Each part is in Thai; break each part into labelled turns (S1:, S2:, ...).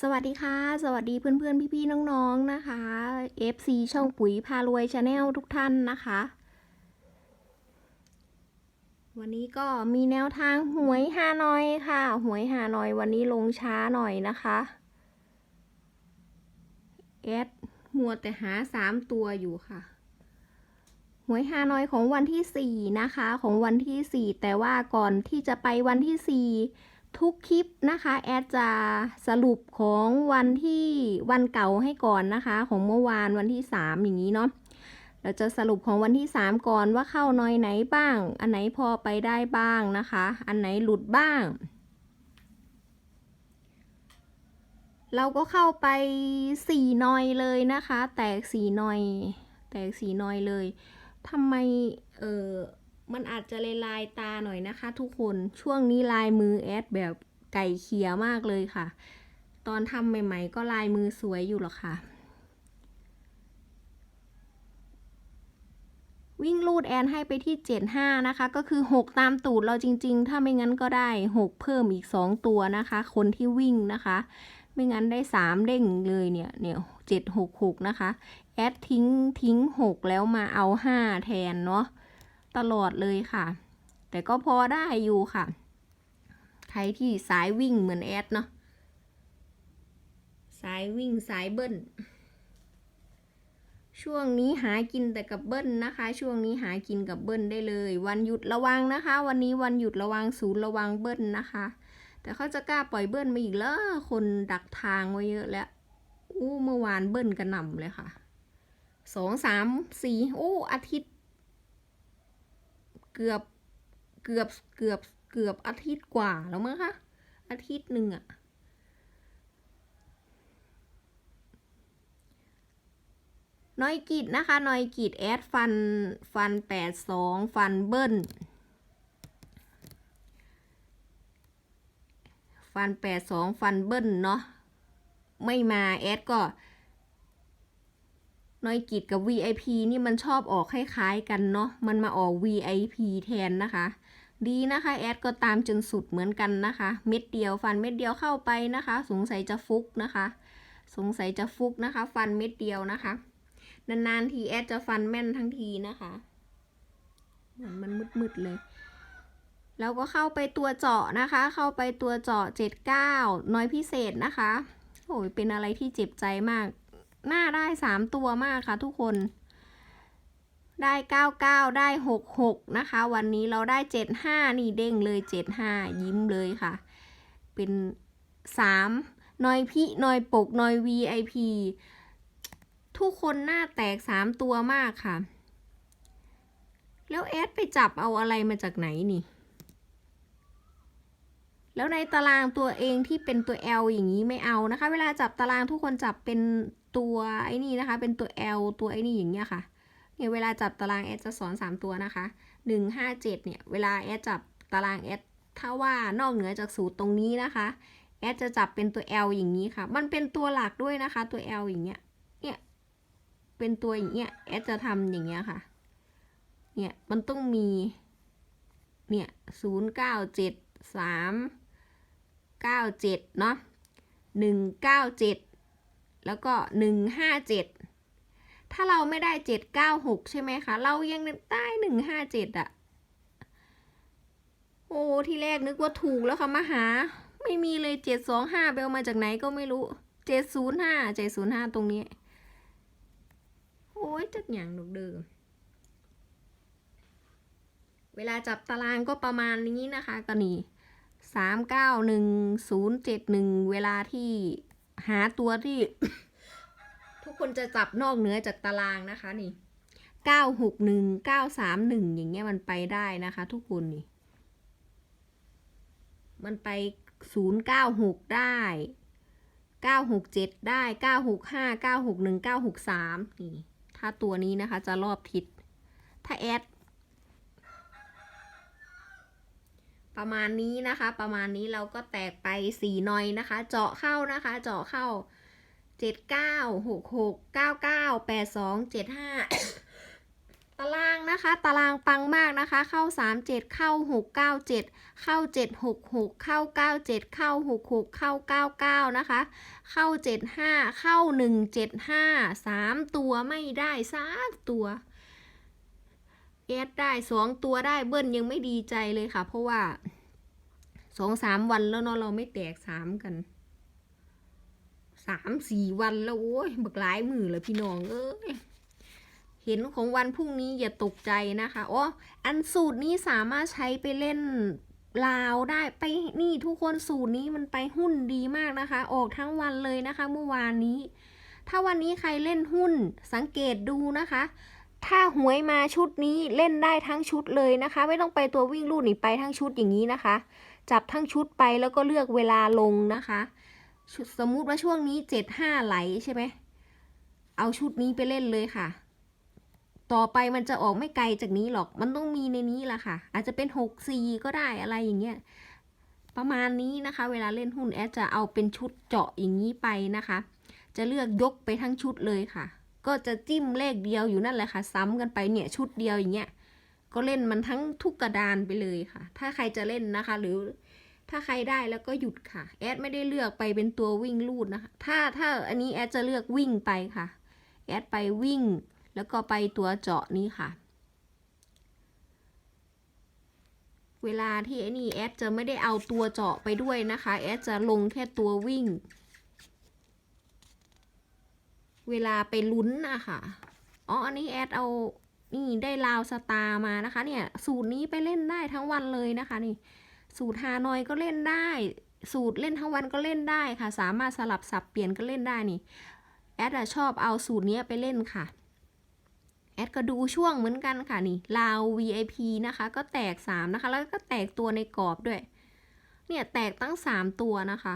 S1: สวัสดีค่ะ สวัสดีเพื่อนๆ พี่ๆ น้องๆ นะคะ FC ช่องปุ๋ยพารวยชาแนลทุกท่านนะคะ วันนี้ก็มีแนวทางหวยฮานอยค่ะ หวยฮานอยวันนี้ลงช้าหน่อยนะคะแอดมัวแต่หาสามตัวอยู่ค่ะ หวยฮานอยของวันที่สี่นะคะ ของวันที่สี่แต่ว่าก่อนที่จะไปวันที่สี่ ทุกคลิปนะคะ แอดจะสรุปของวันที่วันเก่าให้ก่อนนะคะ ของเมื่อวานวันที่ 3 อย่างนี้เนาะเราจะสรุปของวันที่ 3 ก่อนว่าเข้าน้อยไหนบ้าง อันไหนพอไปได้บ้างนะคะ อันไหนหลุดบ้าง เราก็เข้าไปสี่นอยเลยนะคะ แตกสี่นอย แตกสี่นอยเลยทำไมเออ มันอาจจะเลยลายตาหน่อยนะคะ ทุกคนช่วงนี้ลายมือแอดแบบไก่เขียมากเลยค่ะ ตอนทำใหม่ ๆ ก็ลายมือสวยอยู่หรอกค่ะ วิ่งลูดแอนให้ไปที่ 75 นะคะ ก็คือ 6 ตามตูดเราจริง ๆ ถ้าไม่งั้นก็ได้ 6 เพิ่มอีก 2 ตัวนะคะ คนที่วิ่งนะคะ ไม่งั้นได้ 3 เด้งเลยเนี่ยเนี่ย7 6 6 นะคะ แอดทิ้งทิ้ง 6 แล้วมาเอา 5 แทนเนาะ ตลอดเลยค่ะ แต่ก็พอได้อยู่ค่ะ ใครที่สายวิ่งเหมือนแอดเนาะ สายวิ่งสายเบิ้ล ช่วงนี้หากินแต่กับเบิ้ลนะคะ ช่วงนี้หากินกับเบิ้ลได้เลย วันหยุดระวังนะคะ วันนี้วันหยุดระวังศูนย์ระวังเบิ้ลนะคะ แต่เขาจะกล้าปล่อยเบิ้ลมาอีกแล้วคนดักทางไว้เยอะแล้ว อู้เมื่อวานเบิ้ลกระหน่ำเลยค่ะสองสามสี่อู้อาทิตย์ เกือบเกือบเกือบเกือบอาทิตย์กว่าแล้วมั้งคะอาทิตย์หนึ่งอะน้อยกีดนะคะน้อยกีดแอดฟันฟันแปดสองฟันเบิ้ลฟันแปดสองฟันเบิ้ลเนาะไม่มาแอดก็ น้อยกิจกับ VIP นี่มันชอบออกคล้ายๆกันเนาะ มันมาออก VIP แทนนะคะ ดีนะคะแอดก็ตามจนสุดเหมือนกันนะคะ เม็ดเดียวฟันเม็ดเดียวเข้าไปนะคะ สงสัยจะฟุกนะคะ สงสัยจะฟุกนะคะ ฟันเม็ดเดียวนะคะ นานๆทีแอดจะฟันแม่นทั้งทีนะคะ เหมือนมันมืดๆเลยแล้วก็เข้าไปตัวเจาะนะคะ เข้าไปตัวเจาะ 79 น้อยพิเศษนะคะ โอ้ยเป็นอะไรที่เจ็บใจมาก หน้าได้สามตัวมากค่ะทุกคน ได้เก้าเก้าได้หกหกนะคะ วันนี้เราได้เจ็ดห้านี่เด้งเลยเจ็ดห้ายิ้มเลยค่ะ เป็นสามนอยพี่นอยปกนอย VIP ทุกคนหน้าแตกสามตัวมากค่ะ แล้วแอดไปจับเอาอะไรมาจากไหนนี่ แล้วในตารางตัวเองที่เป็นตัว L อย่างนี้ไม่เอานะคะ เวลาจับตารางทุกคนจับเป็นตัวไอ้นี่นะคะ เป็นตัว L ตัวไอ้นี่อย่างเงี้ยค่ะ เนี่ยเวลาจับตารางแอดจะสอน 3 ตัวนะคะ 1 5 7 เนี่ย เวลาแอดจับตารางแอดถ้าว่านอกเหนือจากสูตรตรงนี้นะคะแอดจะจับเป็นตัว L อย่างนี้ค่ะ มันเป็นตัวหลักด้วยนะคะ ตัว L อย่างเงี้ย เนี่ย เป็นตัวอย่างเงี้ยแอดจะทำอย่างเงี้ยค่ะ เนี่ย มันต้องมี เนี่ยศูนย์เก้าเจ็ดสาม เก้าเจ็ดเนาะหนึ่งเก้าเจ็ดแล้วก็หนึ่งห้าเจ็ดถ้าเราไม่ได้เจ็ดเก้าหกใช่ไหมคะ เรายังได้หนึ่งห้าเจ็ดอะโอ้ ที่แรกนึกว่าถูกแล้วค่ะมาหา ไม่มีเลยเจ็ดสองห้าเอามาจากไหนก็ไม่รู้เจ็ดศูนย์ห้าเจ็ดศูนย์ห้าตรงนี้ โอ้ยจักอย่างดอกเดิมเวลาจับตารางก็ประมาณนี้นะคะก็นี่ สามเก้าหนึ่งศูนย์เจ็ดหนึ่งเวลาที่หาตัวที่ ทุกคนจะจับนอกเหนือจากตารางนะคะนี่เก้าหกหนึ่งเก้าสามหนึ่งอย่างเงี้ยมันไปได้นะคะ ทุกคนนี่ มันไปศูนย์เก้าหกได้เก้าหกเจ็ดได้เก้าหกห้าเก้าหกหนึ่งเก้าหกสามนี่ ถ้าตัวนี้นะคะจะรอบทิศถ้าแอด ประมาณนี้นะคะ ประมาณนี้เราก็แตกไปสี่หน่อยนะคะ เจาะเข้านะคะ เจาะเข้าเจ็ดเก้าหกหกเก้าเก้าแปดสองเจ็ดห้าตตารางนะคะ ตารางปังมากนะคะ เข้า 3 7 เข้า 6 9 7 เข้า 7 6 6 เข้า 9 7 เข้า 6 6 เข้า 9 9 นะคะ เข้า 7 5 เข้า 1 7 5 3 ตัวไม่ได้สักตัว เอสได้สองตัวได้เบิ้ลยังไม่ดีใจเลยค่ะ เพราะว่าสองสามวันแล้วเนาะเราไม่แตกสามกันสามสี่วันแล้วโอ้ยบักหลายมือเลยพี่น้องเอ้ยเห็นของวันพรุ่งนี้อย่าตกใจนะคะอ๋ออันสูตรนี้สามารถใช้ไปเล่นลาวได้ไปนี่ทุกคนสูตรนี้มันไปหุ้นดีมากนะคะ ออกทั้งวันเลยนะคะ เมื่อวานนี้ ถ้าวันนี้ใครเล่นหุ้นสังเกตดูนะคะ ถ้าหวยมาชุดนี้เล่นได้ทั้งชุดเลยนะคะ ไม่ต้องไปตัววิ่งลู่หนีไปทั้งชุดอย่างนี้นะคะ จับทั้งชุดไปแล้วก็เลือกเวลาลงนะคะสมมุติว่าช่วงนี้เจ็ดห้าไหลใช่ไหมเอาชุดนี้ไปเล่นเลยค่ะ ต่อไปมันจะออกไม่ไกลจากนี้หรอกมันต้องมีในนี้แหละค่ะ อาจจะเป็น6 4ก็ได้อะไรอย่างเงี้ยประมาณนี้นะคะ เวลาเล่นหุ้นแอดจะเอาเป็นชุดเจาะอย่างนี้ไปนะคะ จะเลือกยกไปทั้งชุดเลยค่ะ ก็จะจิ้มเลขเดียวอยู่นั่นแหละค่ะ ซ้ำกันไปเนี่ยชุดเดียวอย่างเงี้ยก็เล่นมันทั้งทุกกระดานไปเลยค่ะ ถ้าใครจะเล่นนะคะ หรือถ้าใครได้แล้วก็หยุดค่ะ แอดไม่ได้เลือกไปเป็นตัววิ่งลูดนะคะ ถ้าถ้าอันนี้แอดจะเลือกวิ่งไปค่ะ แอดไปวิ่ง แล้วก็ไปตัวเจาะนี้ค่ะ เวลาที่ไอ้นี่แอดจะไม่ได้เอาตัวเจาะไปด้วยนะคะ แอดจะลงแค่ตัววิ่ง เวลาไปลุ้นนะคะอ๋อ อันนี้แอดเอานี่ได้ลาวสตาร์มานะคะ เนี่ย สูตรนี้ไปเล่นได้ทั้งวันเลยนะคะนี่ สูตรฮานอยก็เล่นได้ สูตรเล่นทั้งวันก็เล่นได้ค่ะ สามารถสลับสับเปลี่ยนก็เล่นได้นี่ แอดอะชอบเอาสูตรนี้ไปเล่นค่ะ แอดก็ดูช่วงเหมือนกันค่ะนี่ ลาว VIP นะคะ ก็แตก 3 นะคะ แล้วก็แตกตัวในกรอบด้วย เนี่ยแตกตั้ง 3 ตัวนะคะ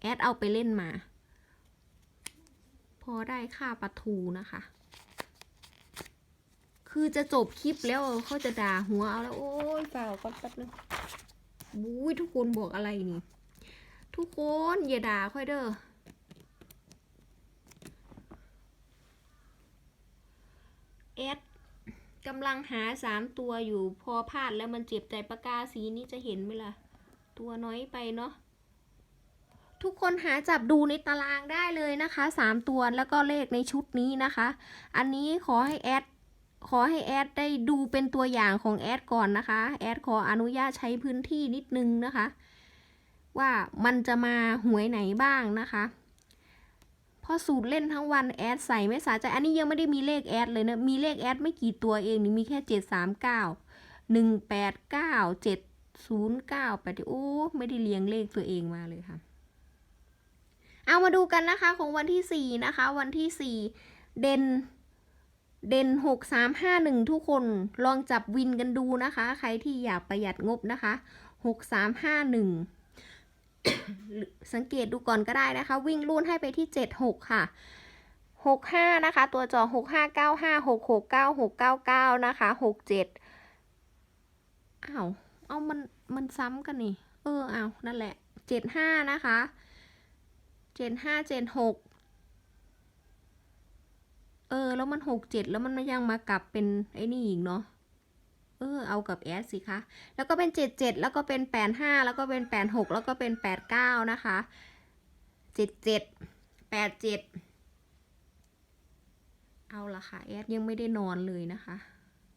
S1: แอดเอาไปเล่นมา พอได้ค่าปลาทูนะคะ คือจะจบคลิปแล้วเขาจะด่าหัวเอาแล้ว โอ้ยเปล่าก่อนแป๊บนึงบุ้ยทุกคนบอกอะไรนี่ ทุกคนอย่าด่าค่อยเด้อเอสกำลังหาสามตัวอยู่พอพลาดแล้วมันเจ็บใจปากกาสีนี้จะเห็นไหมล่ะ ตัวน้อยไปเนาะ ทุกคนหาจับดูในตารางได้เลยนะคะสามตัวแล้วก็เลขในชุดนี้นะคะ อันนี้ขอให้แอดขอให้แอดได้ดูเป็นตัวอย่างของแอดก่อนนะคะ แอดขออนุญาตใช้พื้นที่นิดนึงนะคะ ว่ามันจะมาหวยไหนบ้างนะคะพอสูตรเล่นทั้งวันแอดใส่ไม่สาใจ อันนี้ยังไม่ได้มีเลขแอดเลยนะ มีเลขแอดไม่กี่ตัวเองนี่มีแค่เจ็ดสามเก้าหนึ่งแปดเก้าเจ็ดศูนย์เก้าแปดโอ้ไม่ได้เรียงเลขตัวเองมาเลยค่ะ เอามาดูกันนะคะของวันที่สี่นะคะ วันที่สี่เด่นเด่นหกสามห้าหนึ่งทุกคนลองจับวินกันดูนะคะ ใครที่อยากประหยัดงบนะคะหกสามห้าหนึ่งสังเกตดูก่อนก็ได้นะคะ วิ่งรุ่นให้ไปที่เจ็ดหกค่ะหกห้านะคะ ตัวจอหกห้าเก้าห้าหกหกเก้าหกเก้าเก้านะคะหกเจ็ดอ้าวเอามันมันซ้ำกันนี่ เออเอานั่นแหละเจ็ดห้านะคะ เจ็ดห้าเจ็ดหกเออ แล้วมันหกเจ็ดแล้วมันยังมากลับเป็นไอ้นี่อีกเนาะเออเอากับแอสสิคะ แล้วก็เป็นเจ็ดเจ็ดแล้วก็เป็นแปดห้าแล้วก็เป็นแปดหกแล้วก็เป็นแปดเก้านะคะเจ็ดเจ็ดแปดเจ็ดเอาละค่ะแอดยังไม่ได้นอนเลยนะคะ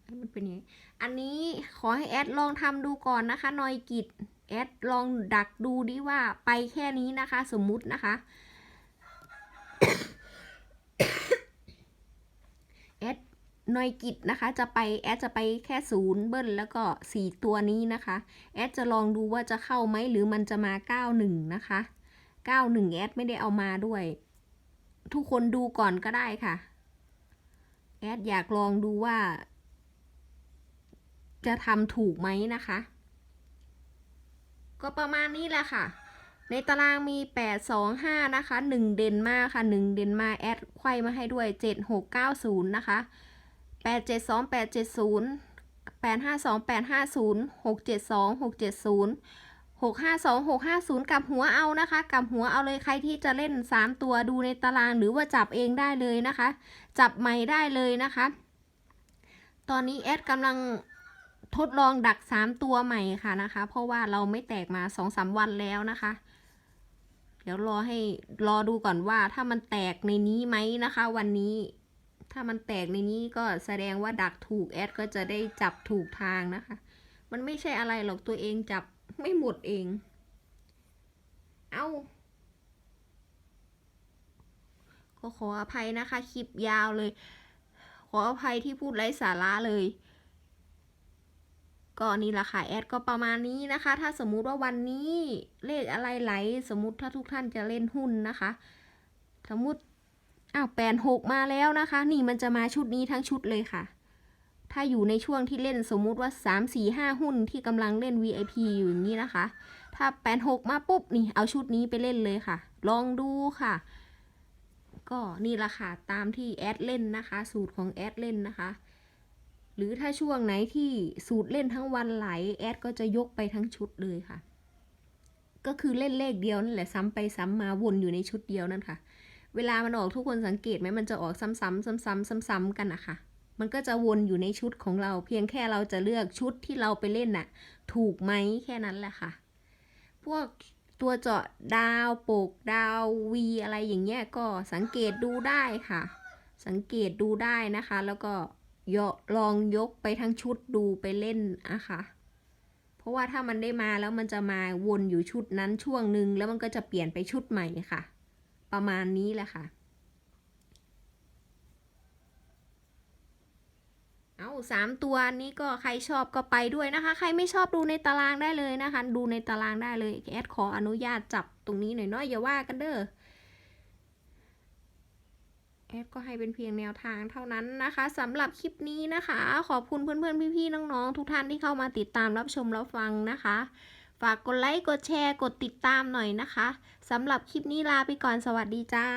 S1: ให้มันเป็นยังไง อันนี้ขอให้แอดลองทำดูก่อนนะคะนอยกิจ แอดลองดักดูดิว่าไปแค่นี้นะคะ สมมุตินะคะ แอดนอยกิจนะคะจะไปแอดจะไปแค่ศูนย์เบิ้ลแล้วก็สี่ตัวนี้นะคะ แอดจะลองดูว่าจะเข้าไหมหรือมันจะมาเก้าหนึ่งนะคะเก้าหนึ่งแอดไม่ได้เอามาด้วย ทุกคนดูก่อนก็ได้ค่ะ แอดอยากลองดูว่า จะทำถูกไหมนะคะ ก็ประมาณนี้แหละค่ะ ในตารางมี 8 2 5 นะคะ 1 เดนมาค่ะ 1 เดนมาแอดไขว้มาให้ด้วย 7 6 9 0 นะคะ 8 7 2 8 7 0 8 5 2 8 5 0 6 7 2 6 7 0 6 5 2 6 5 0 กับหัวเอานะคะ กับหัวเอาเลยใครที่จะเล่น 3 ตัวดูในตารางหรือว่าจับเองได้เลยนะคะ จับใหม่ได้เลยนะคะ ตอนนี้แอดกำลัง ทดลองดักสามตัวใหม่ค่ะนะคะ เพราะว่าเราไม่แตกมาสองสามวันแล้วนะคะ เดี๋ยวรอให้รอดูก่อนว่าถ้ามันแตกในนี้ไหมนะคะ วันนี้ ถ้ามันแตกในนี้ก็แสดงว่าดักถูกแอดก็จะได้จับถูกทางนะคะ มันไม่ใช่อะไรหรอกตัวเองจับไม่หมดเอง เอาก็ขออภัยนะคะ คลิปยาวเลย ขออภัยที่พูดไร้สาระเลย ก็นี่แหละค่ะแอดก็ประมาณนี้นะคะ ถ้าสมมุติว่าวันนี้เลขอะไรไหล สมมุติถ้าทุกท่านจะเล่นหุ้นนะคะ สมมุติอ้าวแปดหกมาแล้วนะคะ นี่มันจะมาชุดนี้ทั้งชุดเลยค่ะ ถ้าอยู่ในช่วงที่เล่นสมมุติว่าสามสี่ห้าหุ้นที่กำลังเล่น VIP อยู่อย่างนี้นะคะ ถ้าแปดหกมาปุ๊บนี่เอาชุดนี้ไปเล่นเลยค่ะ ลองดูค่ะ ก็นี่แหละค่ะตามที่แอดเล่นนะคะ สูตรของแอดเล่นนะคะ หรือถ้าช่วงไหนที่สูตรเล่นทั้งวันไหลแอดก็จะยกไปทั้งชุดเลยค่ะ ก็คือเล่นเลขเดียวนั่นแหละซ้ำไปซ้ำมาวนอยู่ในชุดเดียวนั่นค่ะ เวลามันออกทุกคนสังเกตไหมมันจะออกซ้ำๆซ้ำๆซ้ำๆกันนะคะมันก็จะวนอยู่ในชุดของเรา เพียงแค่เราจะเลือกชุดที่เราไปเล่นน่ะ ถูกไหมแค่นั้นแหละค่ะ พวกตัวเจาะดาวโปกดาววีอะไรอย่างเงี้ยก็สังเกตดูได้ค่ะ สังเกตดูได้นะคะ แล้วก็ ยลองยกไปทั้งชุดดูไปเล่นอะคะเพราะว่าถ้ามันได้มาแล้วมันจะมาวนอยู่ชุดนั้นช่วงหนึ่งแล้วมันก็จะเปลี่ยนไปชุดใหม่ค่ะ ประมาณนี้แหละค่ะ เอาสามตัวนี้ก็ใครชอบก็ไปด้วยนะคะ ใครไม่ชอบดูในตารางได้เลยนะคะ ดูในตารางได้เลยแอดขออนุญาตจับตรงนี้หน่อยเนาะอย่าว่ากันเด้อ แอดก็ให้เป็นเพียงแนวทางเท่านั้นนะคะสำหรับคลิปนี้นะคะ ขอบคุณเพื่อนๆ พี่ๆ น้องๆ ทุกท่านที่เข้ามาติดตามรับชมรับฟังนะคะ ฝากกดไลค์ กดแชร์ กดติดตามหน่อยนะคะสำหรับคลิปนี้ลาไปก่อนสวัสดีจ้า